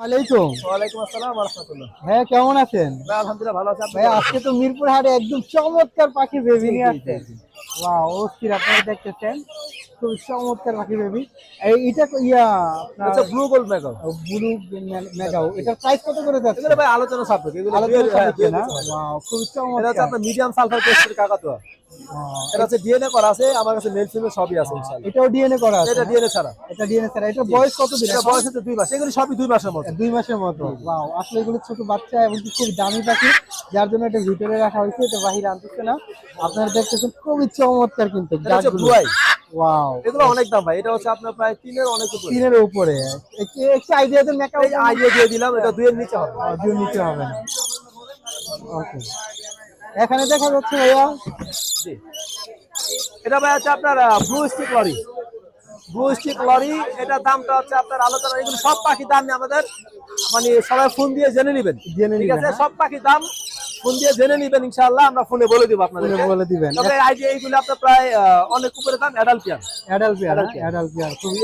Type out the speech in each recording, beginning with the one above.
আলাইকুম ওয়ালাইকুম আসসালাম রহমতুল্লাহ। হ্যাঁ কেমন আছেন? আলহামদুলিল্লাহ ভালো আছি। আপনি ভাই আজকে তো মিরপুর হাটে একদম চমৎকার পাখি বেবি নিয়ে আসছেন। ওয়াও অস্থির আপনারা দেখতেছেন? খুব চমৎকার পাখি বেবি। এই এটা ইয়া আচ্ছা ব্লু গোল্ড ব্লু এটার প্রাইস কত করে যাচ্ছে? এগুলো ভাই আলোচনা সাপেক্ষে এগুলো আলোচনা সাপেক্ষে না। খুব এটা হচ্ছে আপনার মিডিয়াম সালফার টেস্টের কাকাতুয়া। এটা হচ্ছে ডিএনএ করা আছে আমার কাছে মেল ফিমেল সবই আছে ইনশাআল্লাহ। এটাও ডিএনএ করা আছে এটা? ডিএনএ ছাড়া। এটা ডিএনএ স্যার এটা বয়স কত দিন? এটা বয়স হচ্ছে দুই মাস। এগুলো সবই দুই মাসের মতো। দুই মাসের মতো। ওয়াও আসলে এগুলো ছোট বাচ্চা এবং খুব দামি পাখি যার জন্য এটা ভিতরে রাখা হয়েছে এটা বাহিরে আনতেছে না। আপনারা দেখতেছেন খুবই চমৎকার কিন্তু গাছগুলো ওয়াও এগুলো অনেক দাম ভাই এটা হচ্ছে আপনার প্রায় তিনের অনেক উপরে। তিনের উপরে। একটু একটু আইডিয়া দেন মেকআপ এই আইডিয়া দিয়ে দিলাম এটা দুইয়ের নিচে হবে। দিয়ে নিতে হবে। না ওকে এখানে দেখা যাচ্ছে ভাইয়া। জি। এটা ভাই হচ্ছে আপনার blue stick lory blue stick lory এটা দামটা হচ্ছে আপনার আলোচনা এগুলো সব পাখি দাম আমাদের। মানে সবাই ফোন দিয়ে জেনে নেবেন। জেনে ঠিক আছে? হ্যাঁ। সব পাখি দাম ফোন দিয়ে জেনে নেবেন ইনশাআল্লাহ আমরা ফোনে বলে দিব আপনাদের বলে দিবেন। তবে আইডিয়া এইগুলো আপনার প্রায় অনেক উপরে দাম adult pair adult pair. Adult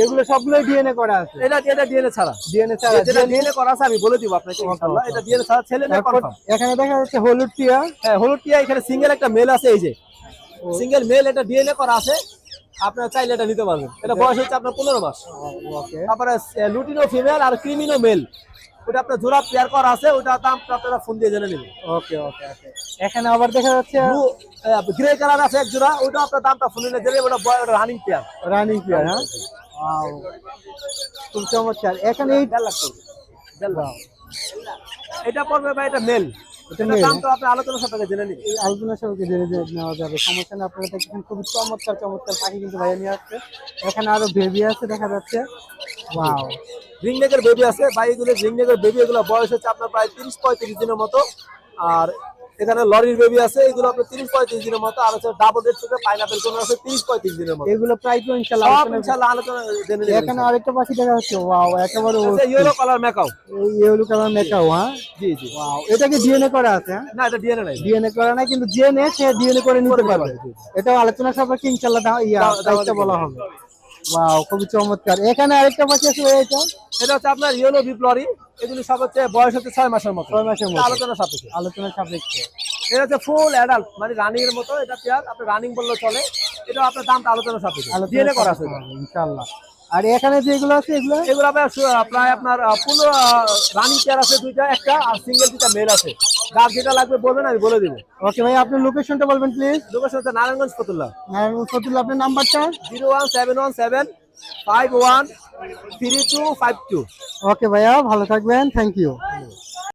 এগুলো সবগুলো ডিএনএ করা আছে। এটা এটা ডিএনএ ছাড়া। ডিএনএ ছাড়া যেটা ডিএনএ করা আছে আমি বলে দিব আপনাকে ইনশাআল্লাহ। এটা ডিএনএ ছাড়া ছেলে তারপর কনফার্ম? এখানে দেখা যাচ্ছে হলুদ টিয়া। হ্যাঁ হলুদ টিয়া এখানে সিঙ্গেল একটা মেল আছে এই যে। সিঙ্গেল মেল এটা ডিএনএ করা আছে। আপনারা চাইলে এটা নিতে পারবেন। এটা বয়স হচ্ছে আপনার পনেরো মাস। তারপরে লুটিনো ফিমেল আর ক্রিমিনো মেল ওটা আপনার জোড়া পেয়ার করা আছে ওটা দাম আপনারা ফোন দিয়ে জেনে নেবেন। ওকে ওকে ওকে। এখানে আবার দেখা যাচ্ছে গ্রে কালার আছে এক জোড়া ওটা আপনার দামটা ফোন দিয়ে জেনে ওটা রানিং পেয়ার রানিং পেয়ার হ্যাঁ? খুব চমৎকার। এখানে এই লাখ এটা পড়বে ভাই এটা মেল জেনে এই জেনে নেওয়া যাবে। সমস্যা না আপনারা দেখছেন খুবই চমৎকার চমৎকার পাখি কিন্তু ভাইয়া নিয়ে আসছে। এখানে আরও বেবি আছে দেখা যাচ্ছে। ওয়াও বেবি আছে ভাই এগুলো বেবি এগুলো বয়স হচ্ছে আপনার প্রায় তিরিশ পঁয়ত্রিশ দিনের মতো। আর এখানে লরির বেবি আছে এগুলো আপনার তিরিশ পঁয়ত্রিশ দিনের মতো আর হচ্ছে ডাবল রেড থেকে পাইনাপেল কোন আছে তিরিশ পঁয়ত্রিশ দিনের মতো। এগুলো ইনশাল্লাহ আলোচনা ইনশাআল্লাহ আলোচনা জেনে নেবেন। এখানে আরেকটা পাখি দেখা যাচ্ছে ওয়াও একেবারে yellow colour macaw yellow colour macaw হ্যাঁ? জি জি। ওয়াও এটা কি ডিএনএ করা আছে হ্যাঁ? না এটা ডিএনএ নাই। ডিএনএ করা নাই কিন্তু জেনে সে ডিএনএ করে নিতে পারবে। এটাও আলোচনা সাপেক্ষে ইনশাল্লাহ দাও- ইয়া দায়িত্ব বলা হবে। ওয়াও খুবই চমৎকার। এখানে আরেকটা পাখি আছে এটা? এটা হচ্ছে আপনার ইয়েলো বিপ্লরি এগুলি সব হচ্ছে বয়স হচ্ছে ছয় মাসের মতো। ছয় মাসের মতো। আলোচনা সাপেক্ষে। আলোচনা সাপেক্ষে। এটা হচ্ছে ফুল অ্যাডাল্ট মানে রানিং এর মতো এটা পেয়ার আপনি রানিং বললে চলে। এটা আপনার দামটা আলোচনা সাপেক্ষে। আলোচনা ডিএনএ করা আছে। ইনশাল্লাহ আর এখানে যেগুলো আছে এগুলো? এগুলো প্রায় আপনার পনেরো রানিং চেয়ার আছে দুইটা একটা আর সিঙ্গেল দুইটা মেল আছে। যার যেটা লাগবে বলবেন আমি বলে দিব। ওকে ভাই আপনার লোকেশনটা বলবেন প্লিজ লোকেশন হচ্ছে নারায়ণগঞ্জ ফতুল্লা। নারায়ণগঞ্জ ফতুল্লা আপনার নাম্বারটা zero one seven one seven five one three two five two okay ভাইয়া ভালো থাকবেন থ্যাংক ইউ